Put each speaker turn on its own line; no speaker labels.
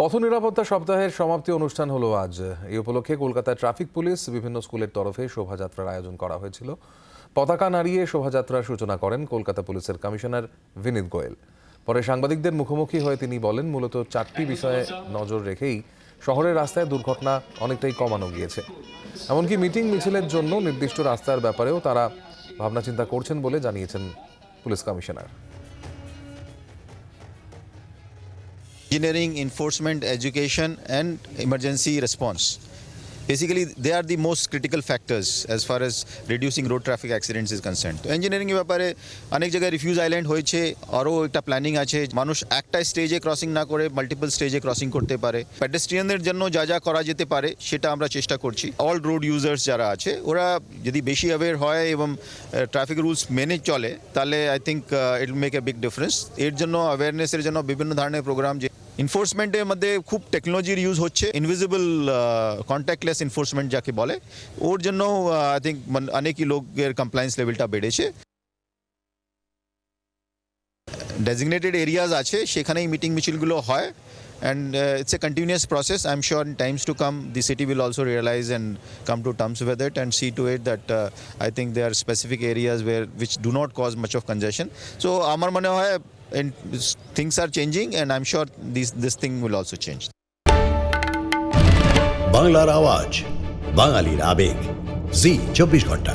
পথ নিরাপত্তা সপ্তাহের সমাপ্তি অনুষ্ঠান হলো আজ। এই উপলক্ষে কলকাতায় ট্রাফিক পুলিশ বিভিন্ন স্কুলের তরফে শোভাযাত্রার আয়োজন করা হয়েছিল। পতাকা নাড়িয়ে শোভাযাত্রার সূচনা করেন কলকাতা পুলিশের কমিশনার বিনীত গোয়েল। পরে সাংবাদিকদের মুখোমুখি হয়ে তিনি বলেন, মূলত চারটি বিষয়ে নজর রেখেই শহরের রাস্তায় দুর্ঘটনা অনেকটাই কমানো গিয়েছে। এমনকি মিটিং মিছিলের জন্য নির্দিষ্ট রাস্তার ব্যাপারেও তারা ভাবনা চিন্তা করছেন বলে জানিয়েছেন police commissioner.
Engineering, enforcement, education, and emergency response. Basically, they are the most critical factors as far as reducing road traffic accidents is concerned. তো ইঞ্জিনিয়ারিং ব্যাপারে অনেক জায়গায় রিফিউজ আইল্যান্ড হয়েছে আরও একটা প্ল্যানিং আছে মানুষ একটা স্টেজে ক্রসিং না করে মাল্টিপল স্টেজে ক্রসিং করতে পারে প্যাডেস্ট্রিয়ানদের জন্য যা যা করা যেতে পারে সেটা আমরা চেষ্টা করছি অল রোড ইউজার্স যারা আছে ওরা যদি বেশি অ্যাওয়ার হয় এবং ট্রাফিক রুলস মেনে চলে তাহলে I think it make a big difference এর জন্য অ্যাওয়ারনেসের জন্য বিভিন্ন ধরনের প্রোগ্রাম যে এনফোর্সমেন্টের মধ্যে খুব টেকনোলজির ইউজ হচ্ছে। ইনভিজিবল কন্ট্যাক্টলেস এনফোর্সমেন্ট যাকে বলে। ওর জন্য আই থিঙ্ক অনেকই লোকের কমপ্লায়েন্স লেভেলটা বেড়েছে। ডেজিগনেটেড এরিয়াজ আছে, সেখানেই মিটিং মিছিলগুলো হয়। And it's a continuous process I am sure in times to come the city will also realise and come to terms with it and see to it that I think they are specific areas where which do not cause much of congestion so আমার মনে হয় things are changing and I am sure this this thing will also change
বাংলার আওয়াজ বাঙালির আবেগ জি চব্বিশ ঘন্টা